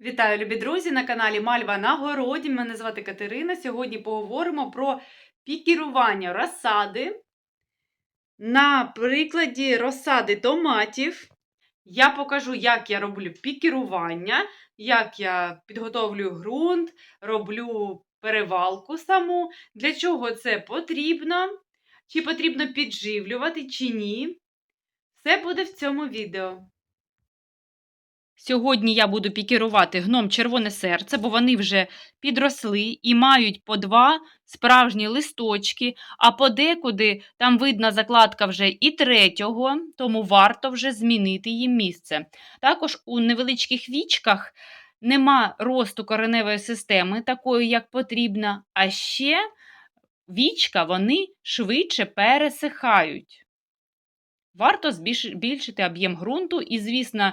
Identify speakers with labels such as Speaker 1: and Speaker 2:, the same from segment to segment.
Speaker 1: Вітаю, любі друзі, на каналі Мальва на городі. Мене звати Катерина. Сьогодні поговоримо про пікірування розсади. На прикладі розсади томатів я покажу, як я роблю пікірування, як я підготовлюю ґрунт, роблю перевалку саму, для чого це потрібно, чи потрібно підживлювати, чи ні. Все буде в цьому відео. Сьогодні я буду пікірувати гном червоне серце, бо вони вже підросли і мають по два справжні листочки, а подекуди там видна закладка вже і третього, тому варто вже змінити їм місце. Також у невеличких вічках нема росту кореневої системи, такої, як потрібно, а ще вічка вони швидше пересихають. Варто збільшити об'єм ґрунту і, звісно,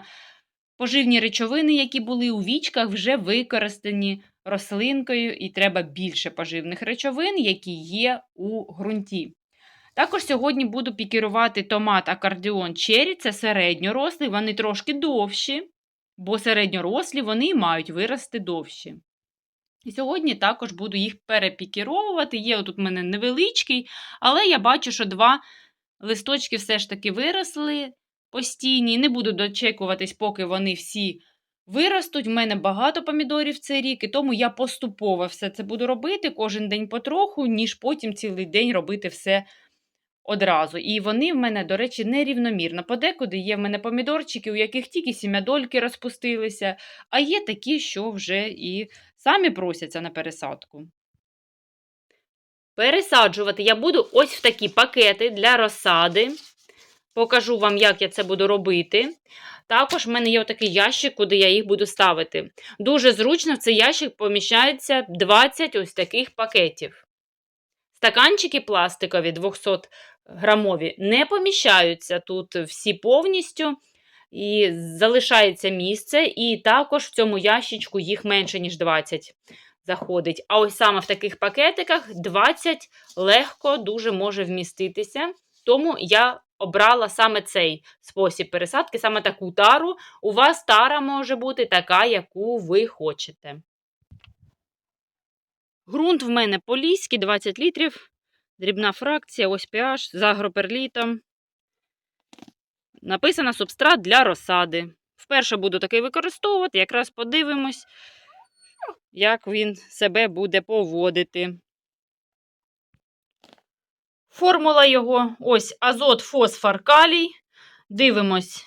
Speaker 1: Поживні речовини, які були у вічках, вже використані рослинкою, і треба більше поживних речовин, які є у ґрунті. Також сьогодні буду пікірувати томат акардіон черрі, це середньорослі, вони трошки довші, бо середньорослі вони мають вирости довші. І сьогодні також буду їх перепікіровувати. Є тут у мене невеличкий, але я бачу, що два листочки все ж таки виросли постійні. Не буду дочекуватись, поки вони всі виростуть. У мене багато помідорів цей рік, і тому я поступово все це буду робити кожен день потроху, ніж потім цілий день робити все одразу. І вони в мене, до речі, нерівномірно. Подекуди є в мене помідорчики, у яких тільки сім'ядольки розпустилися, а є такі, що вже і самі просяться на пересадку. Пересаджувати я буду ось в такі пакети для розсади. Покажу вам, як я це буду робити. Також в мене є такий ящик, куди я їх буду ставити. Дуже зручно в цей ящик поміщається 20 ось таких пакетів. Стаканчики пластикові 200 грамові не поміщаються тут всі повністю. І залишається місце, і також в цьому ящичку їх менше, ніж 20 заходить. А ось саме в таких пакетиках 20 легко дуже може вміститися. Тому я обрала саме цей спосіб пересадки, саме таку тару. У вас тара може бути така, яку ви хочете. Грунт в мене поліський, 20 літрів. Дрібна фракція, ось pH з агроперлітом. Написано субстрат для розсади. Вперше буду такий використовувати, якраз подивимось, як він себе буде поводити. Формула його ось азот, фосфор, калій. Дивимось.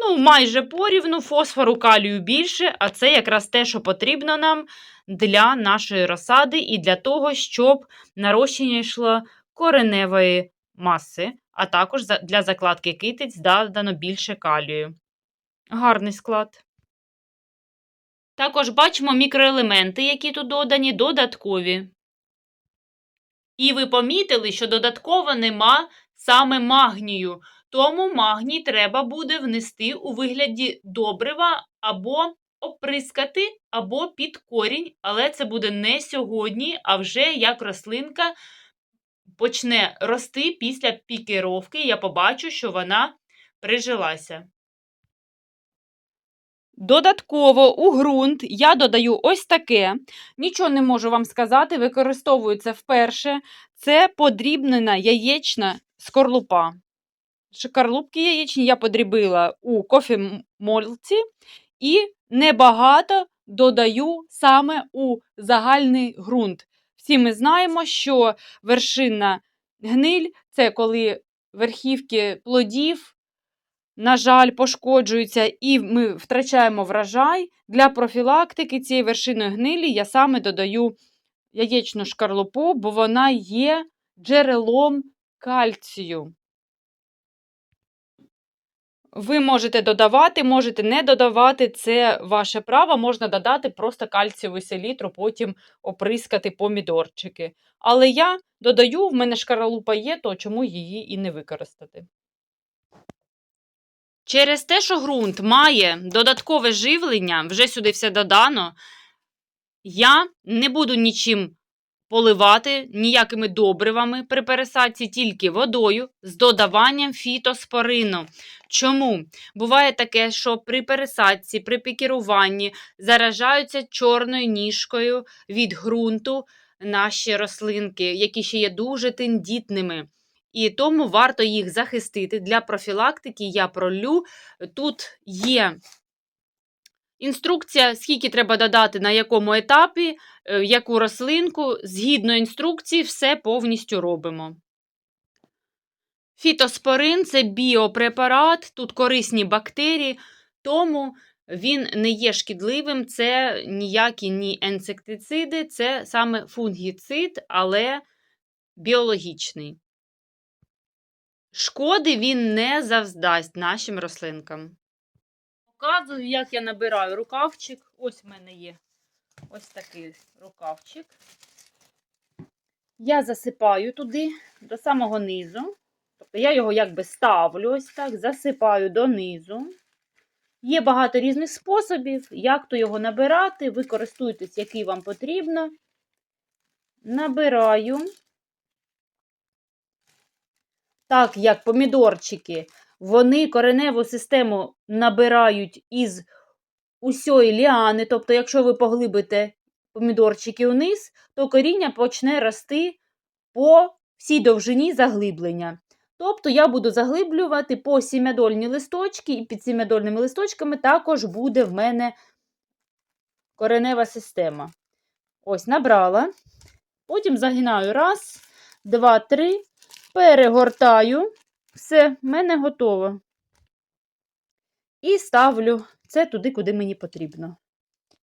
Speaker 1: Ну, майже порівну, фосфору калію більше, а це якраз те, що потрібно нам для нашої розсади і для того, щоб нарощення йшло кореневої маси, а також для закладки китиць додано більше калію. Гарний склад. Також бачимо мікроелементи, які тут додані, додаткові. І ви помітили, що додатково нема саме магнію, тому магній треба буде внести у вигляді добрива або оприскати, або під корінь, але це буде не сьогодні, а вже як рослинка почне рости після пікіровки, я побачу, що вона прижилася. Додатково у ґрунт я додаю ось таке. Нічого не можу вам сказати, використовую це вперше. Це подрібнена яєчна скорлупа. Шкарлупки яєчні я подрібила у кофемолці і небагато додаю саме у загальний ґрунт. Всі ми знаємо, що вершинна гниль це коли верхівки плодів на жаль, пошкоджуються і ми втрачаємо врожай. Для профілактики цієї вершини гнилі я саме додаю яєчну шкарлупу, бо вона є джерелом кальцію. Ви можете додавати, можете не додавати, це ваше право, можна додати просто кальцієву селітру, потім оприскати помідорчики. Але я додаю, в мене шкарлупа є, то чому її і не використати. Через те, що ґрунт має додаткове живлення, вже сюди все додано, я не буду нічим поливати ніякими добривами при пересадці, тільки водою з додаванням фітоспорину. Чому? Буває таке, що при пересадці, при пікіруванні заражаються чорною ніжкою від ґрунту наші рослинки, які ще є дуже тендітними. І тому варто їх захистити. Для профілактики я пролю. Тут є інструкція, скільки треба додати на якому етапі, е, яку рослинку. Згідно інструкції, все повністю робимо. Фітоспорин це біопрепарат, тут корисні бактерії, тому він не є шкідливим, це ніякі ні інсектициди, це саме фунгіцид, але біологічний. Шкоди він не завдасть нашим рослинкам. Показую, як я набираю рукавчик. Ось в мене є ось такий рукавчик. Я засипаю туди до самого низу. Тобто я його якби ставлю ось так, засипаю донизу. Є багато різних способів, як то його набирати. Ви користуєтесь, який вам потрібно. Набираю. Так, як помідорчики, вони кореневу систему набирають із усьої ліани. Тобто, якщо ви поглибите помідорчики вниз, то коріння почне рости по всій довжині заглиблення. Тобто я буду заглиблювати по сім'ядольні листочки, і під сім'ядольними листочками також буде в мене коренева система. Ось, набрала. Потім загинаю раз, два, три, перегортаю. Все, в мене готово. І ставлю це туди, куди мені потрібно.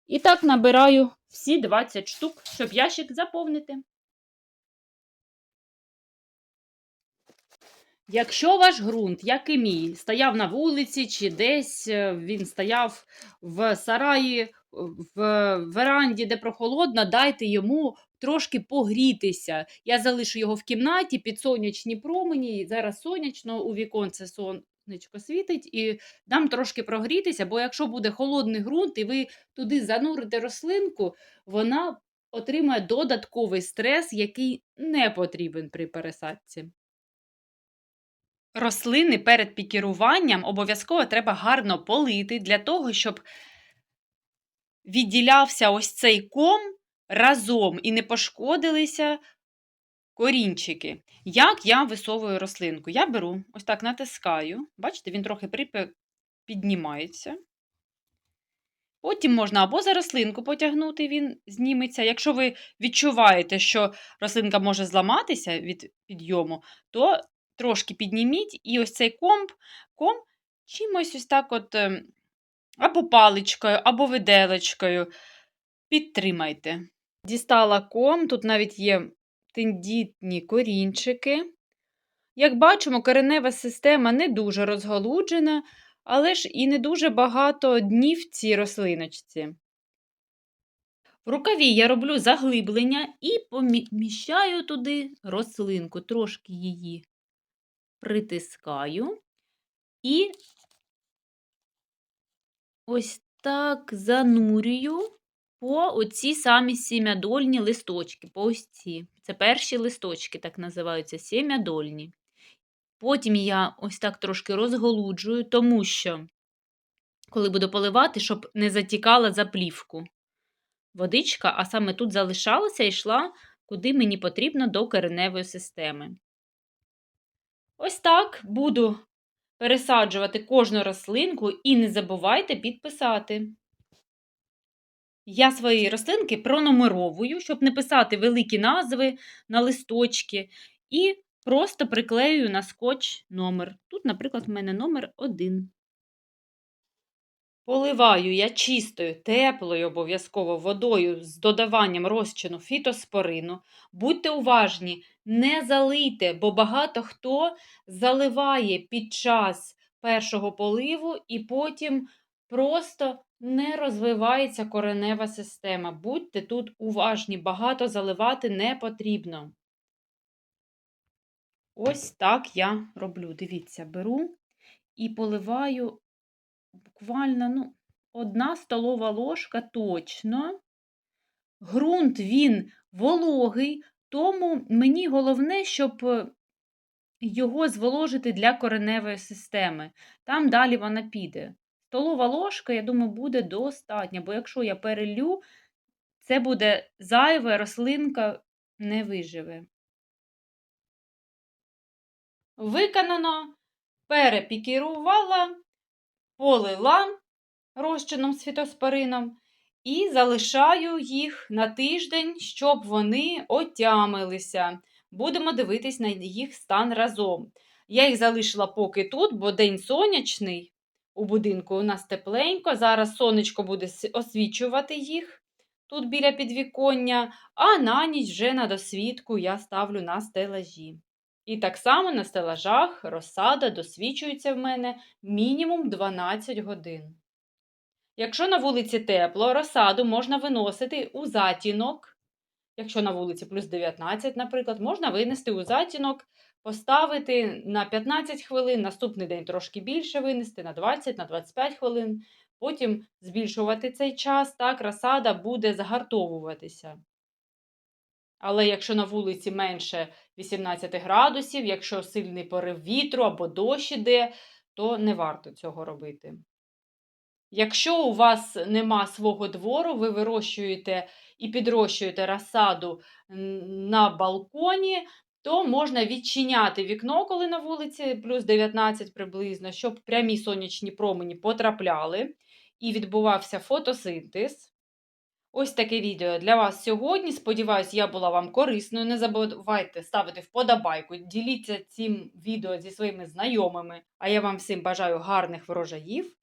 Speaker 1: І так набираю всі 20 штук, щоб ящик заповнити. Якщо ваш ґрунт, як і мій, стояв на вулиці чи десь е, він стояв в сараї, в веранді, де прохолодно, дайте йому трошки погрітися. Я залишу його в кімнаті під сонячні промені. Зараз сонячно у віконце сонечко світить, і дам трошки прогрітися, бо якщо буде холодний ґрунт, і ви туди занурите рослинку, вона отримає додатковий стрес, який не потрібен при пересадці. Рослини перед пікіруванням обов'язково треба гарно полити для того, щоб відділявся ось цей ком разом і не пошкодилися корінчики. Як я висовую рослинку? Я беру, ось так натискаю, бачите, він трохи піднімається. Потім можна або за рослинку потягнути, він зніметься. Якщо ви відчуваєте, що рослинка може зламатися від підйому, то трошки підніміть, і ось цей комп, ком чимось ось так от ем, або паличкою, або виделечкою підтримайте. Дістала ком, тут навіть є тендітні корінчики. Як бачимо, коренева система не дуже розголуджена, але ж і не дуже багато днів цій рослиночці. В рукаві я роблю заглиблення і поміщаю туди рослинку, трошки її притискаю і ось так занурюю по оці самі сім'ядольні листочки. По ось ці. Це перші листочки, так називаються сім'ядольні. Потім я ось так трошки розголуджую, тому що, коли буду поливати, щоб не затікала заплівку водичка, а саме тут залишалася і йшла, куди мені потрібно до кореневої системи. Ось так буду пересаджувати кожну рослинку і не забувайте підписати. Я свої рослинки пронумеровую, щоб не писати великі назви на листочки, і просто приклею на скотч номер. Тут, наприклад, в мене номер 1. Поливаю я чистою, теплою обов'язково водою з додаванням розчину фітоспорину. Будьте уважні, не залийте, бо багато хто заливає під час першого поливу і потім просто не розвивається коренева система. Будьте тут уважні, багато заливати не потрібно. Ось так я роблю. Дивіться, беру і поливаю буквально ну, одна столова ложка точно ґрунт він вологий, тому мені головне, щоб е, його зволожити для кореневої системи. Там далі вона піде. Столова ложка, я думаю, буде достатньо, бо якщо я перелью, це буде зайве, рослинка не виживе. Виконано, перепікірувала, полила розчином з фітоспорином і залишаю їх на тиждень, щоб вони отямилися. Будемо дивитись на їх стан разом. Я їх залишила поки тут, бо день сонячний. У будинку у нас тепленько. Зараз сонечко буде освічувати їх тут біля підвіконня, а на ніч вже на досвідку я ставлю на стелажі. І так само на стелажах розсада досвічується в мене мінімум 12 годин. Якщо на вулиці тепло, розсаду можна виносити у затінок. Якщо на вулиці плюс 19, наприклад, можна винести у затінок, поставити на 15 хвилин, наступний день трошки більше винести, на 20, на 25 хвилин. Потім збільшувати цей час, так розсада буде загартовуватися. Але якщо на вулиці менше 18 градусів, якщо сильний порив вітру або дощ іде, то не варто цього робити. Якщо у вас нема свого двору, ви вирощуєте і підрощуєте розсаду на балконі, то можна відчиняти вікно, коли на вулиці плюс 19 приблизно, щоб прямі сонячні промені потрапляли і відбувався фотосинтез. Ось таке відео для вас сьогодні. Сподіваюсь, я була вам корисною. Не забувайте ставити вподобайку, діліться цим відео зі своїми знайомими. А я вам всім бажаю гарних врожаїв